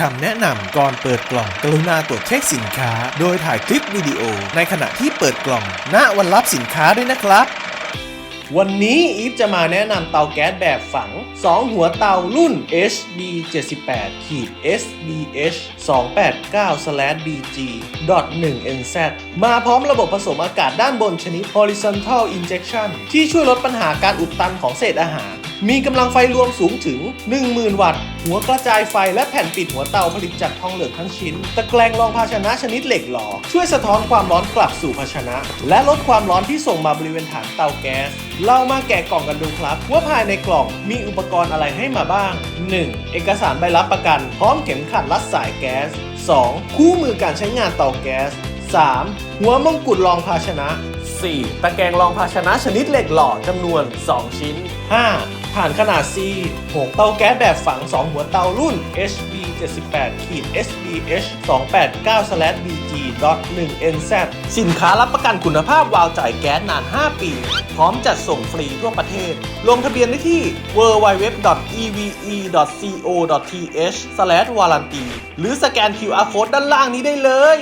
คำแนะนำก่อนเปิดกล่องกรุณาตรวจเช็คสินค้า โดยถ่ายคลิปวิดีโอในขณะที่เปิดกล่อง ณวันรับสินค้าด้วยนะครับ วันนี้อีฟจะมาแนะนำเตาแก๊สแบบฝัง 2 หัวเตารุ่น HB 78ขีด SBH 289 BG 1 NZ มาพร้อมระบบผสมอากาศด้านบนชนิด horizontal injection ที่ช่วยลดปัญหาการอุดตันของเศษอาหาร มีกำลังไฟรวมสูงถึง 10,000 วัตต์ หัวกระจายไฟและแผ่นปิดหัวเตาผลิตจากทองเหลืองทั้งชิ้น ตะแกรงรองภาชนะชนิดเหล็กหล่อ ช่วยสะท้อนความร้อนกลับสู่ภาชนะ และลดความร้อนที่ส่งมาบริเวณฐานเตาแก๊สเรามาแกะกล่องกันดูครับ ว่าภายในกล่องมีอุปกรณ์อะไรให้มาบ้าง 1. เอกสารใบรับประกัน พร้อมเข็มขัดรัดสายแก๊ส 2. คู่มือการใช้งานเตาแก๊ส 3. หัวมงกุฎรองภาชนะ 4. ตะแกรงรองภาชนะชนิดเหล็กหล่อจำนวน 2 ชิ้น 5. ถ่านขนาด C 6เตาแก๊สแบบฝัง 2 หัวเตารุ่น HB 78ขีด SBH 289 BG 1 NZ สินค้ารับประกันคุณภาพวาล์วจ่ายแก๊สนาน 5 ปี พร้อมจัดส่งฟรีทั่วประเทศ ลงทะเบียนได้ที่ www.eve.co.th/warranty หรือสแกน QR Code ด้านล่างนี้ได้เลย